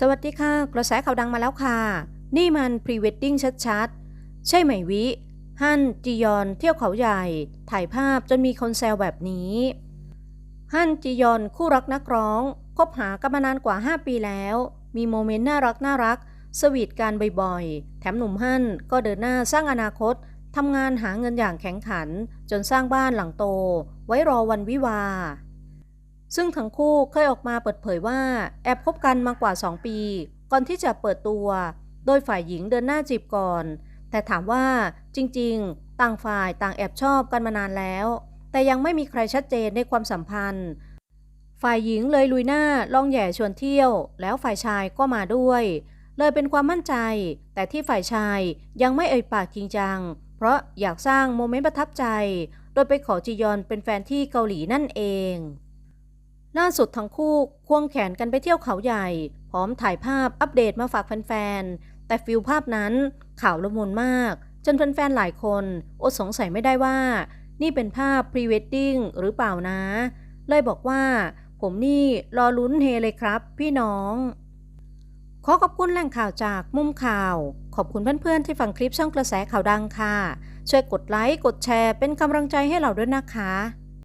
สวัสดีค่ะ กระแสข่าวดังมาแล้วค่ะ นี่มันพรีเวดดิ้งชัดๆ ใช่ไหมวิ ฮั่นจียอนเที่ยวเขาใหญ่ ถ่ายภาพจนมีคนแซวแบบนี้ ฮั่นจียอนคู่รักนักร้อง คบหากันมานานกว่า 5 ปีแล้ว มีโมเมนต์น่ารักน่ารัก สวีทกันบ่อยๆ แถมหนุ่มฮั่นก็เดินหน้าสร้างอนาคตทำงานหาเงินอย่างแข็งขัน จนสร้างบ้านหลังโต ไว้รอวันวิวา ซึ่งทั้งคู่เคยออกมาเปิดเผยว่าแอบคบกันมากว่า 2 ปี ก่อนที่จะเปิดตัว โดยฝ่ายหญิงเดินหน้าจีบก่อน แต่ถามว่าจริงๆ ต่างฝ่ายต่างแอบชอบกันมานานแล้ว แต่ยังไม่มีใครชัดเจนในความสัมพันธ์ ฝ่ายหญิงเลยลุยหน้าลองแย่ชวนเที่ยว แล้วฝ่ายชายก็มาด้วย เลยเป็นความมั่นใจ แต่ที่ฝ่ายชายยังไม่เอ่ยปากจริงจัง เพราะอยากสร้างโมเมนต์ประทับใจ โดยไปขอจียอนเป็นแฟนที่เกาหลีนั่นเอง ล่าสุดทั้งคู่ควงแขนกันไปเที่ยวเขาใหญ่ พร้อมถ่ายภาพอัปเดตมาฝากแฟนๆ แต่ฟิลภาพนั้นข่าวละมุนมาก จนแฟนๆ หลายคนอดสงสัยไม่ได้ว่า นี่เป็นภาพพรีเวดดิ้งหรือเปล่านะ เลยบอกว่า ผมนี่รอลุ้นเฮเลยครับ พี่น้อง ขอขอบคุณแหล่งข่าวจากมุมข่าว ขอบคุณเพื่อนๆ ที่ฟังคลิปช่องกระแสข่าวดังค่ะ ช่วยกดไลค์กดแชร์เป็นกำลังใจให้เราด้วยนะคะ